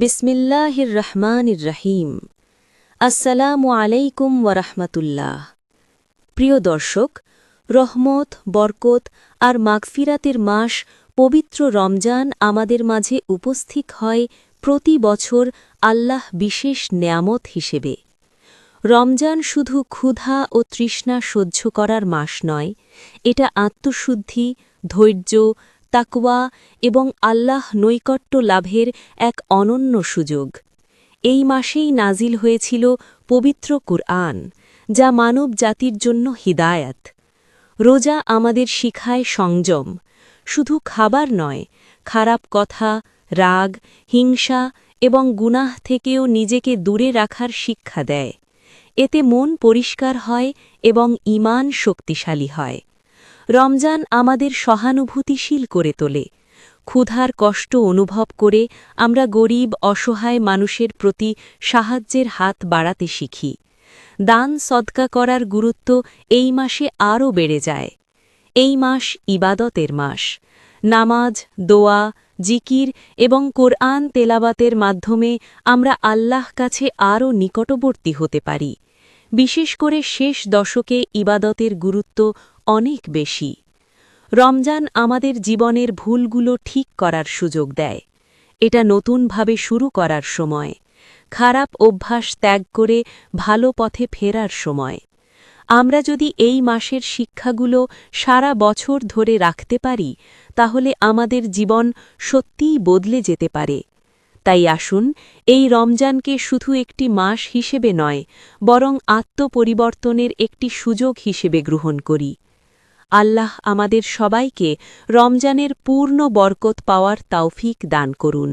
বিসমিল্লাহির রহমানির রহিম। আসসালামু আলাইকুম ওয়ারহমতুল্লাহ। প্রিয় দর্শক, রহমত, বরকত আর মাগফিরাতের মাস পবিত্র রমজান আমাদের মাঝে উপস্থিত হয় প্রতি বছর আল্লাহ বিশেষ নেয়ামত হিসেবে। রমজান শুধু ক্ষুধা ও তৃষ্ণা সহ্য করার মাস নয়, এটা আত্মশুদ্ধি, ধৈর্য তাকওয়া এবং আল্লাহ নৈকট্য লাভের এক অনন্য সুযোগ। এই মাসেই নাজিল হয়েছিল পবিত্র কুরআন, যা মানব জাতির জন্য হিদায়াত। রোজা আমাদের শিখায় সংযম, শুধু খাবার নয়, খারাপ কথা, রাগ, হিংসা এবং গুনাহ থেকেও নিজেকে দূরে রাখার শিক্ষা দেয়। এতে মন পরিষ্কার হয় এবং ইমান শক্তিশালী হয়। রমজান আমাদের সহানুভূতিশীল করে তোলে। ক্ষুধার কষ্ট অনুভব করে আমরা গরিব, অসহায় মানুষের প্রতি সাহায্যের হাত বাড়াতে শিখি। দান সদকা করার গুরুত্ব এই মাসে আরও বেড়ে যায়। এই মাস ইবাদতের মাস। নামাজ, দোয়া, জিকির এবং কোরআন তেলাবাতের মাধ্যমে আমরা আল্লাহ কাছে আরও নিকটবর্তী হতে পারি। বিশেষ করে শেষ দশকে ইবাদতের গুরুত্ব অনেক বেশি। রমজান আমাদের জীবনের ভুলগুলো ঠিক করার সুযোগ দেয়। এটা নতুনভাবে শুরু করার সময়, খারাপ অভ্যাস ত্যাগ করে ভালো পথে ফেরার সময়। আমরা যদি এই মাসের শিক্ষাগুলো সারা বছর ধরে রাখতে পারি, তাহলে আমাদের জীবন সত্যিই বদলে যেতে পারে। তাই আসুন, এই রমজানকে শুধু একটি মাস হিসেবে নয়, বরং আত্মপরিবর্তনের একটি সুযোগ হিসেবে গ্রহণ করি। আল্লাহ আমাদের সবাইকে রমজানের পূর্ণ বরকত পাওয়ার তাওফিক দান করুন।